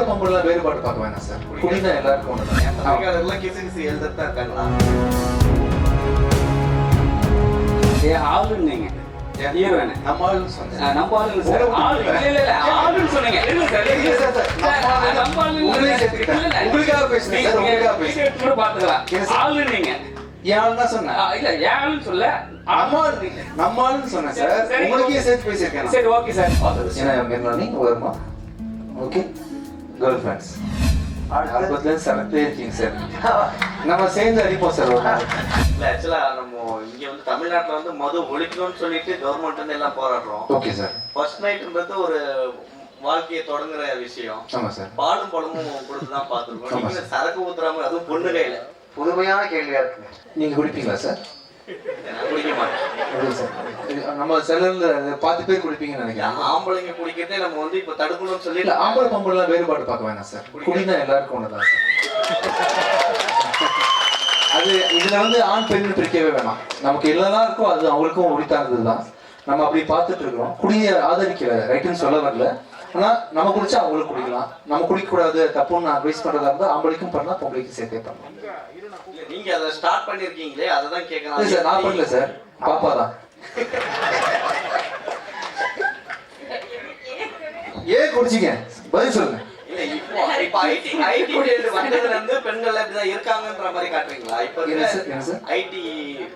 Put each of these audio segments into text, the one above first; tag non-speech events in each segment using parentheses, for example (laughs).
ஆம்பளை பொம்பளை வேறுபாடு பார்க்க வேணாம் சார் குடினா எல்லாருக்கும் ஒன்று பத்திரிகையாளர்லாம் கிசு கிசு எழுதுறதா இருக்காங்களா ஏ ஆளுன்னீங்க ஹீரோயினு நம்ம ஆளுன்னு சொன்னேன் நம்ம ஆளுங்க சார் ஆளு இல்ல இல்ல இல்ல ஆளுன்னு சொன்னீங்க இல்ல சார் இல்ல சார், நம்ம ஆளு. நம்ம ஆளு இல்ல. இல்ல. உங்களுக்காக நீங்க- சார், உங்களுக்காக நீங்க. எடுத்து கூட பாத்துக்கலாம் ஆள் தான் சொன்னேன் ஆ, இல்ல ஏன் ஆளுன்னு சொல்ல நம்ம ஆள் ஆளுன்னீங்க நம்ம ஆளுன்னு சொன்னேன் சார் உங்களுக்கே சேர்த்து பேசியிருக்கேன். சரி ஓகே சார் ஏன்னா மெர்னானி வருமா ஓகே கேர்ள் ஃப்ரெண்ட்ஸ் ஆரம்பத்துல செலக்டே இருக்கீங்க சார் நம்ம சேர்ந்து அடிப்போம் சார் ஒரு நாள். இல்ல ஆக்சுவலா நம்ம இங்க வந்து தமிழ்நாட்டுல வந்து மது ஒழிக்கணும்னு சொல்லிட்டு கவர்மெண்ட் வந்து எல்லாம் போராடுறோம். ஓகே சார் ஃபர்ஸ்ட் நைட்ன்றது ஒரு வாழ்க்கையை தொடங்குற விஷயம். ஆமா சார் பாலும் பழமும் கொடுத்து தான் பார்த்துருக்கோம் சரக்கு ஊத்துறாம அதுவும் பொண்ணு கையில. புதுமையான கேள்வியா இருக்குங்க. நீங்க குடிப்பீங்களா சார் நம்ம செல்லர்ல பாதி பேர் குடிப்பீங்கன்னு நினைக்கிறேன். ஆம்பளைங்க குடிக்கிறதே நம்ம வந்து இப்ப தடுக்கணும்னு சொல்லி இல்ல ஆம்பளை பொம்பளை வேறுபாடு பார்க்க வேணாம் சார். குடினா எல்லாருக்கும் ஒன்று தான் சார். (laughs) அது இதுல வந்து ஆண் பெண் பிரிக்கவே வேணாம். நமக்கு என்னெல்லாம் இருக்கோ அது அவங்களுக்கும் உரித்தானது தான் நம்ம அப்படி பார்த்துட்டு இருக்கிறோம். குடியை ஆதரிக்கல ரைட்டுன்னு சொல்ல வரல. ஆனா நம்ம குடிச்சா அவங்களுக்கு குடிக்கலாம். நம்ம குடிக்க கூடாது தப்புன்னு அட்வைஸ் பண்றதா இருந்தா ஆம்பளைக்கும் பண்ணலாம் பொம்பளைக்கும் சேர்த்தே பண்ணலாம். நீங்க அதை ஸ்டார்ட் பண்ணிருக்கீங்களே அதை தான் இல்ல சார் நான் பண்ணல கேட்கலாம் சார் பாப்பா தான். ஏன் குடிச்சிங்க? பதில் சொல்லுங்க. இப்போ ஐடி ஐடி ஃபீல்டு வந்ததுல இருந்து பெண்கள் இப்படிதான் இருக்காங்கன்ற மாதிரி காட்டுறீங்களா? இப்போ என்ன சார் என்ன சார் ஐடி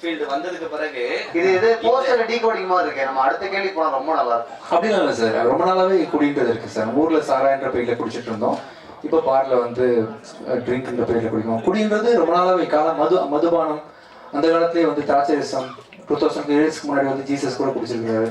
ஃபீல்டு வந்ததுக்கு பிறகு இது இது போஸ்டர் டீகோடிங் மாதிரி இருக்கு. நம்ம அடுத்த கேள்வி போனா ரொம்ப நல்லா இருக்கும். அப்படிலாம் இல்லை சார் ரொம்ப நாளாவே குடின்றது இருக்கு சார் ஊர்ல சாராயன்ற பேர்ல குடிச்சிட்டு இருந்தோம். இப்போ பார்ல வந்து ட்ரிங்க்ன்ற பேர்ல குடிக்கணும். குடின்றது ரொம்ப நாளாவே காலம் மது மதுபானம். அந்த காலத்திலேயே வந்து தாச்சரிசம் டூ தௌசண்ட் இயர்ஸ்க்கு முன்னாடி வந்து ஜீசஸ் கூட குடிச்சிருக்காரு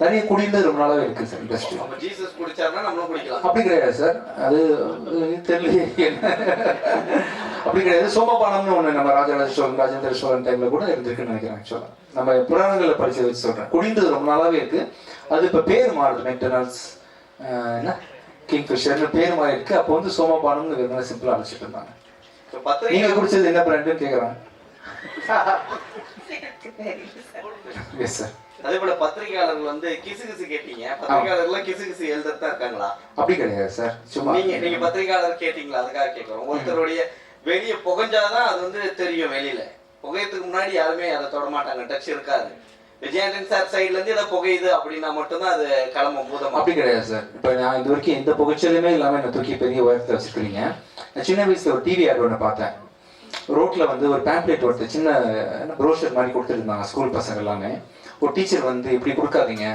நிறைய குடின்றது ரொம்ப நாளாவே இருக்கு சார் இண்டஸ்ட்ரி நம்ம ஜீசஸ் குடிச்சாருன்னா நம்மளும் குடிக்கலாம். அப்படி கிடையாது சார். அது என்ன அப்படி கிடையாது. சோமபானம்னு ஒண்ணு நம்ம ராஜராஜ சோழன் ராஜேந்திர சோழன் டைம்ல கூட இருந்திருக்குன்னு நினைக்கிறேன் ஆக்சுவலா நம்ம புராணங்களை படிச்சு வச்சு சொல்றேன். குடின்றது ரொம்ப நாளாவே இருக்கு. அது இப்ப பேர் மாறுது மெக்டனால்ட்ஸ் என்ன? கிங் ஃபிஷர்னு பேர் மாறி இருக்கு. அப்போ வந்து சோமபானம்னு வெறும் சிம்பிளா அழைச்சிட்டு இருந்தாங்க. இப்போ நீங்க பத்திரிகை குடிச்சது என்ன பிராண்டுன்னு கேக்குறாங்க எஸ் சார் அதே போல பத்திரிகையாளர்கள் வந்து கிசு கிசு கேட்டீங்க. பத்திரிகையாளர்கள் கிசு கிசு எழுதுறதா இருக்காங்களா? அப்படி கிடையாது சார். சும்மா நீங்க நீங்க பத்திரிகையாளர் கேட்டீங்களா? அதுக்காக கேட்கிறோம். ஒருத்தருடைய வெளிய புகஞ்சாதான் அது வந்து தெரியும் வெளியில. புகையத்துக்கு முன்னாடி யாருமே அதை தொட மாட்டாங்க டச் இருக்காது. விஜயானந்தன் சார் சைடுல இருந்து ஏதோ புகையுது அப்படின்னா மட்டும்தான் அது கிளம்பும் பூதமா. அப்படி கிடையாது சார். இப்போ நான் இது வரைக்கும் எந்த புகைச்சலுமே இல்லாம என்ன தூக்கி பெரிய உயரத்தில் வச்சிருக்கீங்க நான் சின்ன வயசுல ஒரு டிவி ஆட் ஒன்று பார்த்தேன். ரோட்ல வந்து ஒரு பேம்ப்ளேட் ஒருத்தர் சின்ன ப்ரோஷர் மாதிரி கொடுத்துருந்தாங்க ஸ்கூல் பசங்க எல்லாமே. ஒரு டீச்சர் வந்து இப்படி கொடுக்காதீங்க.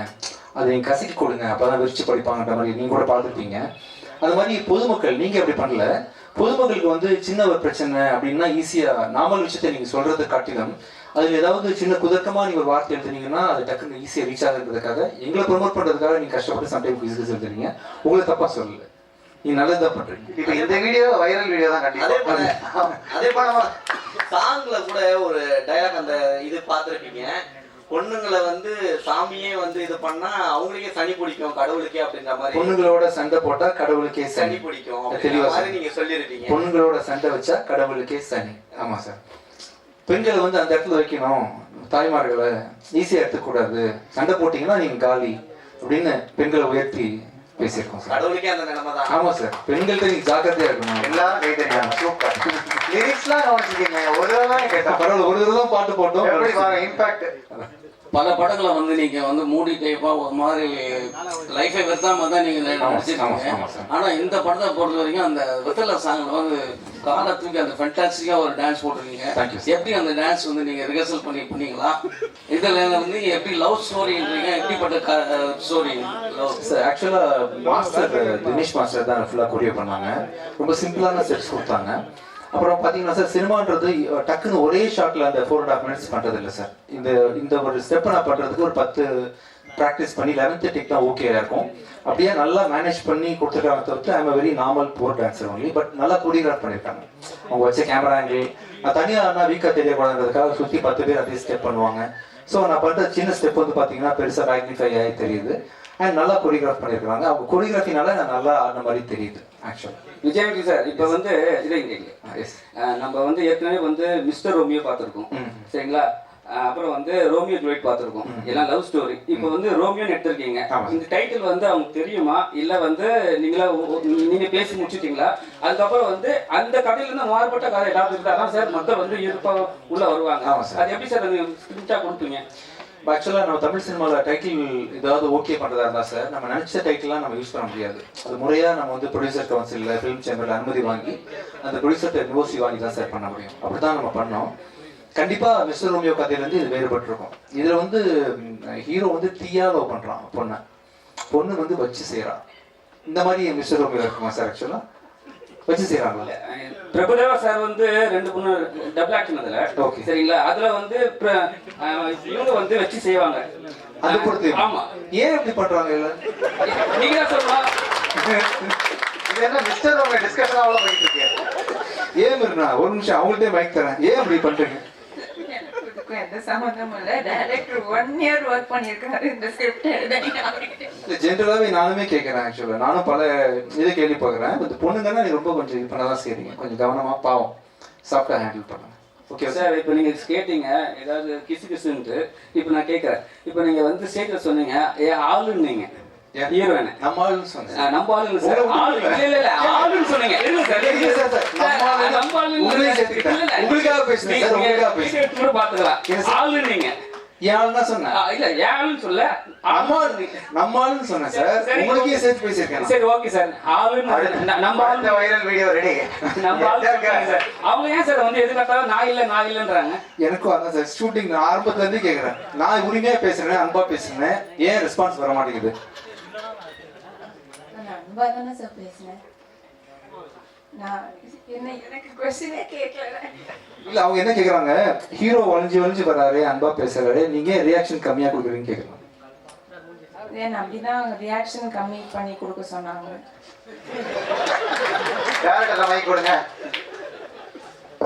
அதை நீங்க கசக்கி கொடுங்க. அப்பதான் விரிச்சு படிப்பாங்கன்ற மாதிரி நீங்க கூட பார்த்துருப்பீங்க. அது மாதிரி பொதுமக்கள் நீங்க அப்படி பண்ணல. பொதுமக்களுக்கு வந்து சின்ன ஒரு பிரச்சனை அப்படின்னா ஈஸியா நாமல் விஷயத்தை நீங்க சொல்றதை காட்டிலும் அதுல ஏதாவது சின்ன குதர்க்கமா நீங்க ஒரு வார்த்தை எழுதுனீங்கன்னா அது டக்குன்னு ஈஸியா ரீச் ஆகுறதுக்காக எங்களை ப்ரொமோட் பண்றதுக்காக நீங்க கஷ்டப்பட்டு சம்டைம் பிசினஸ் எழுதுறீங்க உங்களை தப்பா சொல்லலை. நீங்க நல்லதா பண்றீங்க. இப்ப இந்த வீடியோ வைரல் வீடியோ தான் அதே போல கண்டிப்பா அதே போல சாங்ல கூட ஒரு டயலாக் அந்த இது பார்த்திருப்பீங்க. பொண்ணுங்களை வந்து சாமியே வந்து இது பண்ணா அவங்களுக்கே சனி பிடிக்கும் கடவுளுக்கே அப்படின்ற மாதிரி. பொண்ணுங்களோட சண்டை போட்டா கடவுளுக்கே சனி பிடிக்கும் தெளிவா மாதிரி. நீங்க சொல்லிருக்கீங்க பொண்ணுங்களோட சண்டை வச்சா கடவுளுக்கே சனி ஆமா சார். பெண்களை வந்து அந்த இடத்துல வைக்கணும். தாய்மார்களை ஈஸியா எடுத்துக்கூடாது சண்டை போட்டீங்கன்னா நீங்க காலி அப்படின்னு பெண்களை உயர்த்தி பேசியிருக்கோம் சார் கடவுளுக்கே அந்த நிலைமை தான். ஆமா சார் பெண்கள்கிட்ட நீங்க ஜாக்கிரதையா இருக்கணும். எல்லாரும் கை தட்டியாங்க சூப்பர். லிரிக்ஸ்லாம் கவனிச்சிருக்கீங்க. ஒரு தடவை தான் கேட்டேன் பரவாயில்ல ஒரு தடவை தான் பாட்டு போட்டோம். எப்படி பாருங்க இம்பாக்ட் பல படங்களை வந்து நீங்க வந்து மூடி டைப்பா ஒரு மாதிரி லைஃபை வெத்தாம தான் நீங்க நடிச்சிருக்கீங்க. ஆனா இந்த படத்தை பொறுத்த வரைக்கும் அந்த வெத்தலை சாங்ல வந்து காலை தூக்கி அந்த ஃபென்டாஸ்டிக்கா ஒரு டான்ஸ் போட்டிருக்கீங்க. எப்படி அந்த டான்ஸ் வந்து நீங்க ரிஹர்சல் பண்ணி பண்ணீங்களா? இதுல வந்து எப்படி லவ் ஸ்டோரின்றீங்க எப்படிப்பட்ட story love sir actually master Dinesh master தான் ஃபுல்லா கொரியோ பண்ணாங்க. ரொம்ப சிம்பிளான ஸ்டெப்ஸ் கொடுத்தாங்க. அப்புறம் பார்த்தீங்கன்னா சார் சினிமான்றது டக்குன்னு ஒரே ஷாட்டில் அந்த ஃபோர் அண்ட் ஹாஃப் மினிட்ஸ் பண்ணுறது இல்லை சார் இந்த இந்த ஒரு ஸ்டெப் நான் பண்ணுறதுக்கு ஒரு பத்து ப்ராக்டிஸ் பண்ணி லெவன்த் டெக் தான் ஓகே இருக்கும். அப்படியே நல்லா மேனேஜ் பண்ணி கொடுத்துருக்காங்க தவிர்த்து I'm very normal poor dancer only but நல்லா கொரியோகிராஃப் பண்ணியிருக்காங்க அவங்க வச்ச கேமரா ஆங்கிள் நான் தனியாக நான் வீக்காக தெரியக்கூடாதுன்றதுக்காக சுற்றி பத்து பேர் அதே ஸ்டெப் பண்ணுவாங்க. ஸோ நான் பண்ணுற சின்ன ஸ்டெப் வந்து பார்த்தீங்கன்னா பெருசாக மேக்னிஃபை ஆகி தெரியுது. அண்ட் நல்லா கொரியோகிராஃப் பண்ணியிருக்காங்க அவங்க கொரியோகிராஃபினால நான் நல்லா ஆடின மாதிரி தெரியுது. விஜயவதி சார் இப்போ வந்து அஹ் நம்ம வந்து ஏற்கனவே வந்து மிஸ்டர் ரோமியோ பார்த்துருக்கோம். சரிங்களா? அப்புறம் வந்து ரோமியோ ஜூலியட் பார்த்துருக்கோம். எல்லாம் லவ் ஸ்டோரி. இப்போ வந்து ரோமியோன்னு எடுத்திருக்கீங்க. இந்த டைட்டில் வந்து அவங்களுக்கு தெரியுமா? இல்ல வந்து நீங்களா நீங்க பேசி முடிச்சிட்டீங்களா? அதுக்கப்புறம் வந்து அந்த கதையில இருந்து மாறுபட்ட கதை ஏதாவது இருந்தா சார் மக்கள் வந்து ஈர்ப்பா உள்ள வருவாங்க. அது எப்படி சார் ஸ்கிரிப்டா கொடுப்பீங்க? ஆக்சுவலாக நம்ம தமிழ் சினிமாவில் டைட்டில் ஏதாவது ஓகே பண்ணுறதா இருந்தால் சார் நம்ம நினச்ச டைட்டில்லாம் நம்ம யூஸ் பண்ண முடியாது. அது முறையாக நம்ம வந்து ப்ரொடியூசர் கவுன்சிலில் ஃபிலிம் சேம்பரில் அனுமதி வாங்கி அந்த ப்ரொடியூசர்கிட்ட நிவோசி வாங்கி தான் சார் பண்ண முடியும். அப்படி தான் நம்ம பண்ணோம். கண்டிப்பாக மிஸ்டர் ரோமியோ கதையிலேருந்து இது வேறுபட்டிருக்கும். இதில் வந்து ஹீரோ வந்து தீயா லவ் பண்ணுறான் பொண்ணை. பொண்ணு வந்து வச்சு செய்கிறான் இந்த மாதிரி மிஸ்டர் ரோமியோ இருக்குமா சார் ஆக்சுவலாக வச்சு செய்கிறாங்களா அஹ் பிரபுதேவா சார் வந்து ரெண்டு மூணு டபுள் ஆக்ஷன் அதுல. சரிங்களா? அதுல வந்து இவங்க வந்து வச்சு செய்வாங்க. அது பொறுத்து. ஆமா. ஏன் இப்படி பண்ணுறாங்க இல்லை நீங்க தான் சொல்லலாம் இது என்ன மிஸ்டர் உங்க டிஸ்கஷன் அவ்வளவு போயிட்டு இருக்கு ஏன் இருந்தா ஒரு நிமிஷம் அவங்கள்ட்டே மைக் தரேன். ஏன் அப்படி இதுக்கும் எந்த சம்மந்தமும் இல்லை. டைரக்டர் ஒன் இயர் ஒர்க் பண்ணியிருக்காரு இந்த ஸ்கிரிப்ட் ஜென்ரலாகவே நானுமே கேட்குறேன் ஆக்சுவலாக நானும் பல இதை கேள்வி பார்க்குறேன் இந்த பொண்ணுங்கன்னா நீ ரொம்ப கொஞ்சம் இது பண்ண தான் செய்றீங்க. கொஞ்சம் கவனமாக பாவம். சாஃப்டாக ஹேண்டில் பண்ணுங்க. ஓகே சார் இப்போ நீங்க கேட்டீங்க ஏதாவது கிசு கிசுன்ட்டு இப்போ நான் கேட்கறேன் இப்போ நீங்க வந்து ஸ்டேஜ்ல சொன்னீங்க ஏ ஆளுன்னீங்க. நம்ம ஆளுன்னு சொன்னேன். நம்ம ஆளுங்க சார் ஆளு இல்ல இல்ல இல்ல ஆளுன்னு சொன்னீங்க. இருங்க சார் இல்ல சார், நம்ம ஆளு- நம்ம ஆளுன்னு இல்ல. இல்ல, இல்ல. உங்களுக்காக சார், உங்களுக்காக கூட பாத்துக்கலாம் இல்ல சொன்னேன். இல்ல ஏன் ஆளுன்னு சொல்ல. ஆளுன்னீங்க. நம்ம ஆளுன்னு சொன்னேன் சார் உங்களுக்கே சேர்த்து பேசியிருக்கேன். சரி ஓகே சார். ஆளுன்னு நம்ம ஆளு வைரல் வீடியோ ரெடி நம்ம ஆளு சார். அவங்க ஏன் சார் வந்து எதுக்காட்டாலும் நான் இல்ல நான் இல்லன்றாங்க? எனக்கும் அதான் சார். ஷூட்டிங் ஆரம்பத்துல இருந்தே கேட்குறேன் நான் உரிமையா பேசுறேன் அன்பா பேசுறேன். ஏன் ரெஸ்பான்ஸ் வர மாட்டேங்குது அன்பா தானே சார் பேசினேன்? நான் என்ன எனக்கு கொஸ்டினே கேட்கல இல்ல அவங்க என்ன கேக்குறாங்க? ஹீரோ வளைஞ்சு வளைஞ்சு வராரு அன்பா பேசுறாரு. நீங்க ரியாக்ஷன் கம்மியா கொடுக்குறீங்கன்னு கேக்குறாங்க. ஏன் அப்படிதான் ரியாக்ஷன் கம்மி பண்ணி கொடுக்க சொன்னாங்க. டேரக்டர் மைக் கொடுங்க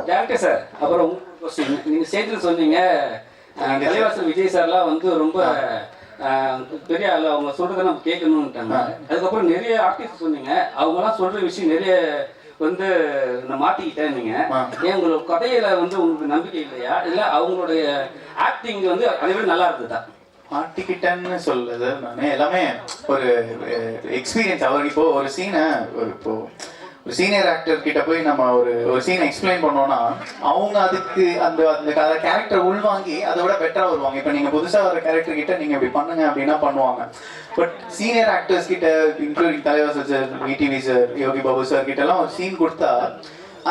டேரக்டர் சார். அப்புறம் உங்க கொஸ்டின் நீங்க ஸ்டேஜில் சொன்னீங்க. தலைவாசல் விஜய் சார்லாம் வந்து ரொம்ப பெரிய ஆளு அவங்க சொல்றதை நம்ம கேட்கணும்ட்டாங்க அதுக்கப்புறம் நிறைய ஆர்டிஸ்ட் சொன்னீங்க. அவங்கலாம் சொல்ற விஷயம் நிறைய வந்து நான் மாட்டிக்கிட்டேன் நீங்க. ஏன் உங்களோட கதையில வந்து உங்களுக்கு நம்பிக்கை இல்லையா? இல்ல அவங்களுடைய ஆக்டிங் வந்து அதை விட நல்லா இருந்ததா? மாட்டிக்கிட்டேன்னு சொல்லுது நான் எல்லாமே ஒரு எக்ஸ்பீரியன்ஸ் அவர் இப்போ ஒரு சீனை ஒரு இப்போ ஒரு சீனியர் ஆக்டர் கிட்ட போய் நம்ம ஒரு ஒரு சீனை எக்ஸ்பிளைன் பண்ணோம்னா அவங்க அதுக்கு அந்த அந்த கேரக்டர் உள்வாங்கி அதை விட பெட்டரா வருவாங்க. இப்போ நீங்க புதுசா வர கேரக்டர் கிட்ட நீங்க இப்படி பண்ணுங்க அப்படின்னா பண்ணுவாங்க. பட் சீனியர் ஆக்டர்ஸ் கிட்ட இன்க்ளூடிங் தலைவர் sir VTV sir Yogi Babu sir கிட்ட எல்லாம் ஒரு சீன் கொடுத்தா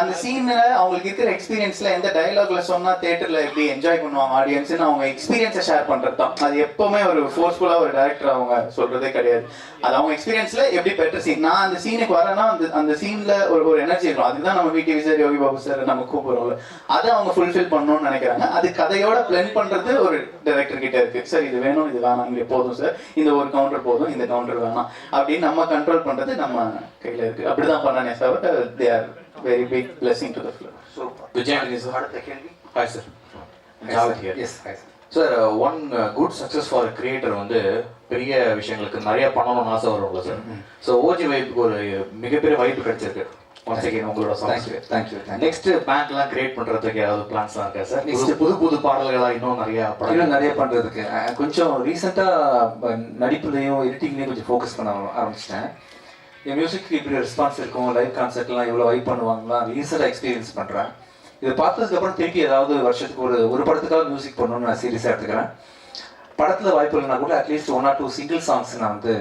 அந்த சீன்ல அவங்களுக்கு இருக்கிற எக்ஸ்பீரியன்ஸ்ல எந்த டயலாக்ல சொன்னா தியேட்டர்ல எப்படி என்ஜாய் பண்ணுவாங்க ஆடியன்ஸ் அவங்க எக்ஸ்பீரியன்ஸை ஷேர் பண்றது தான். அது எப்பவுமே ஒரு ஃபோர்ஸ்ஃபுல்லா ஒரு டேரக்டர் அவங்க சொல்றதே கிடையாது. அது அவங்க எக்ஸ்பீரியன்ஸ்ல எப்படி பெட்டர் சீன் நான் அந்த சீனுக்கு வரேன்னா அந்த அந்த சீன்ல ஒரு ஒரு எனர்ஜி இருக்கும். அதுதான் நம்ம VTV sir Yogi Babu sir நம்ம கூப்பிடுறோம்ல. அதை அவங்க ஃபுல்ஃபில் பண்ணணும்னு நினைக்கிறாங்க. அது கதையோட பிளெண்ட் பண்றது ஒரு டைரக்டர் கிட்ட இருக்கு. சார் இது வேணும் இது வேணாம். இங்க போதும் சார் இந்த ஒரு கவுண்டர் போதும் இந்த கவுண்டர் வேணாம். அப்படின்னு நம்ம கண்ட்ரோல் பண்றது நம்ம கையில இருக்கு. அப்படிதான் பண்ணனே sir they are very big blessing to the film super Vijayani sir அடுத்த கேள்வி hi sir one good success for creator வந்து பெரிய விஷயங்களுக்கு நிறைய பண்ணணும்னு ஆசை வரும்ல சார் ஸோ ஓஜி வைப்புக்கு ஒரு மிகப்பெரிய வாய்ப்பு கிடைச்சிருக்கு. ஒன்ஸ் அகேன் உங்களோட thank you thank you next பேங்க்லாம் create பண்றதுக்கு ஏதாவது பிளான்ஸ் இருக்கா சார் நெக்ஸ்ட் புது புது பாடல்களா இன்னும் நிறைய இன்னும் நிறைய பண்றதுக்கு. கொஞ்சம் ரீசெண்டாக நடிப்புலையும் எடிட்டிங்லேயும் கொஞ்சம் ஃபோக்கஸ் பண்ண ஆரம்பிச்சிட்டேன். மியூசிக் இப்படி ரெஸ்பான்ஸ் இருக்கும் லைவ் கான்சர்ட்லாம் இவ்வளோ வைப் பண்ணுவாங்களா? ரீசெண்டாக எக்ஸ்பீரியன்ஸ் பண்ணுறேன் இதை பார்த்ததுக்கப்புறம் திருப்பி ஏதாவது வருஷத்துக்கு ஒரு ஒரு படத்துக்காக மியூசிக் பண்ணணும்னு நான் சீரியஸாக எடுத்துக்கிறேன். படத்தில் வாய்ப்பு இல்லைனா கூட at least one or two single songs நான் வந்து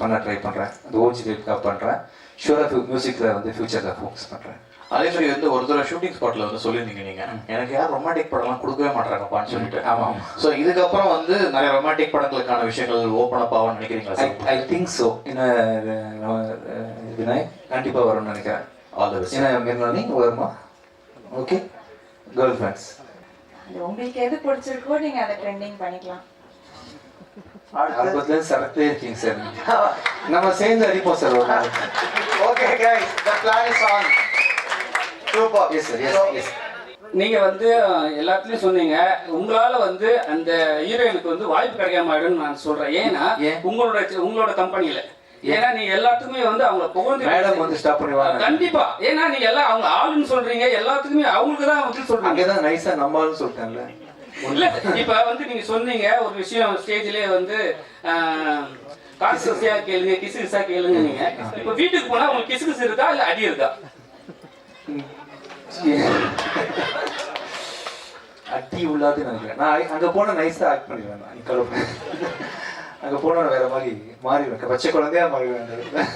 பண்ண ட்ரை பண்ணுறேன் அந்த ஓஜி பண்ணுறேன் ஷூராக மியூசிக்கில் வந்து ஃபியூச்சரில் ஃபோக்கஸ் பண்ணுறேன் அதே மாதிரி வந்து ஒரு தடவை ஷூட்டிங் ஸ்பாட்ல வந்து சொல்லியிருந்தீங்க நீங்க. எனக்கு யாரும் ரொமான்டிக் படம்லாம் கொடுக்கவே மாட்டாங்கப்பான்னு சொல்லிட்டு. ஆமா, ஆமா. ஸோ இதுக்கப்புறம் வந்து நிறைய ரொமான்டிக் படங்களுக்கான விஷயங்கள் ஓப்பன் அப் ஆகும்னு நினைக்கிறீங்களா I sir? I think so இன்னும் விநாய் கண்டிப்பாக வரும்னு நினைக்கிறேன். ஆல் தி ஏன்னா வருமா? ஓகே கேர்ள் ஃப்ரெண்ட்ஸ் உங்களுக்கு எது பிடிச்சிருக்கோ நீங்க அதை ட்ரெண்டிங் பண்ணிக்கலாம். ஆரம்பத்துலேருந்து சரக்குலே இருக்கீங்க சார். நம்ம சேர்ந்து அடிப்போம் sir okay guys the plan is on super yes sir yes yes நீங்க வந்து எல்லாத்துலயும் சொன்னீங்க. உங்களால வந்து அந்த ஹீரோயினுக்கு வந்து வாய்ப்பு கிடைக்காம ஆயிடும்னு நான் சொல்றேன். ஏன்னா ஏன்? உங்களோட உங்களோட கம்பெனில ஏன்னா நீங்க எல்லாத்துக்குமே வந்து அவங்க புகழ்ந்து மேடம் வந்து ஸ்டாப் பண்ணுவாங்க கண்டிப்பா. ஏன்னா நீங்க எல்லாம் அவங்க ஆளுன்னு சொல்றீங்க. எல்லாத்துக்குமே அவங்களுக்கு தான் வந்து சொல்றீங்க. அங்கே தான் நைஸாக நம்மளும் சொல்லிட்டேன்ல. இல்ல இப்ப வந்து நீங்க சொன்னீங்க ஒரு விஷயம் ஸ்டேஜ்லயே வந்து காசு கேளுங்க கிசு கிசா கேளுங்க நீங்க. இப்ப வீட்டுக்கு போனா உங்களுக்கு கிசு கிசு இருக்கா இல்ல அடி இருக்கா? அட்டி உள்ளாது நினைக்கிறேன். நான் அங்க போன நைஸா ஆக்ட் பண்ணிடுவேன் நான். கலப்பு அங்க போன வேற மாதிரி மாறிடுவேன். பச்சை குழந்தையா மாறிடுவேன்.